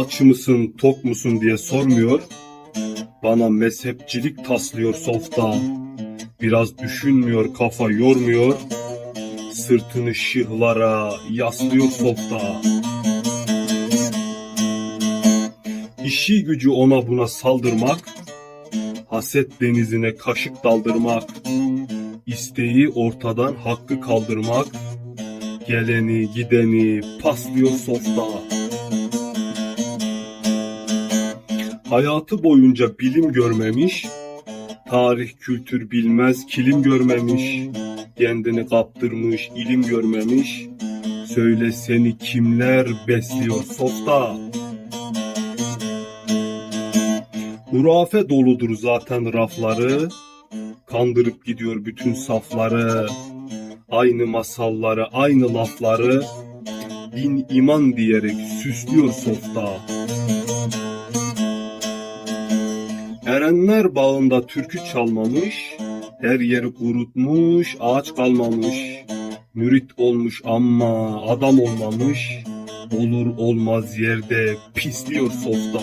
aç mısın, tok musun diye sormuyor. Bana mezhepçilik taslıyor softa. Biraz düşünmüyor, kafa yormuyor. Sırtını şıhlara yaslıyor softa. İşi gücü ona buna saldırmak, haset denizine kaşık daldırmak, isteği ortadan hakkı kaldırmak, geleni gideni paslıyor softa. Hayatı boyunca bilim görmemiş, tarih kültür bilmez kilim görmemiş, kendini kaptırmış ilim görmemiş, söyle seni kimler besliyor softa. Hurafe doludur zaten rafları, kandırıp gidiyor bütün safları, aynı masalları, aynı lafları, din iman diyerek süslüyor softa. Erenler bağında türkü çalmamış, her yeri kurutmuş, ağaç kalmamış. Mürit olmuş ama adam olmamış, olur olmaz yerde pisliyor softa.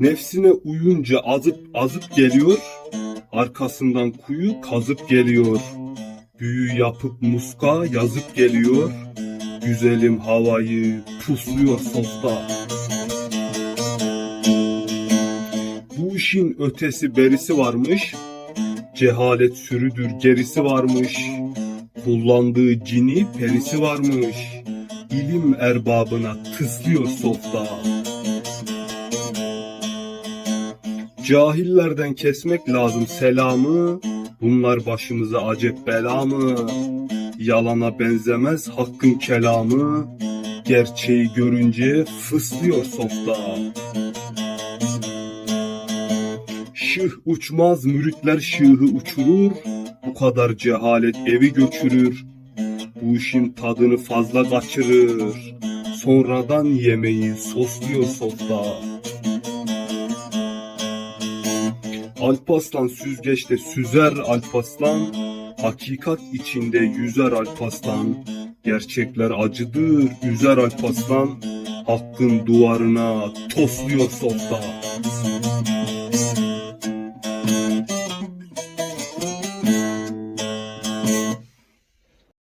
Nefsine uyunca azıp azıp geliyor, arkasından kuyu kazıp geliyor. Büyü yapıp muska yazıp geliyor, güzelim havayı pusluyor softa. Bu işin ötesi berisi varmış, cehalet sürüdür gerisi varmış, kullandığı cini perisi varmış, ilim erbabına tıslıyor softa. Cahillerden kesmek lazım selamı, bunlar başımıza acep bela mı? Yalana benzemez hakkın kelamı, gerçeği görünce fıslıyor softa. Şıh uçmaz müritler şıhı uçurur, bu kadar cehalet evi göçürür. Bu işin tadını fazla kaçırır, sonradan yemeği sosluyor softa. Alpaslan süzgeçte süzer Alpaslan, hakikat içinde yüzer Alpaslan. Gerçekler acıdır, üzer Alpaslan, hakkın duvarına tosluyor softa.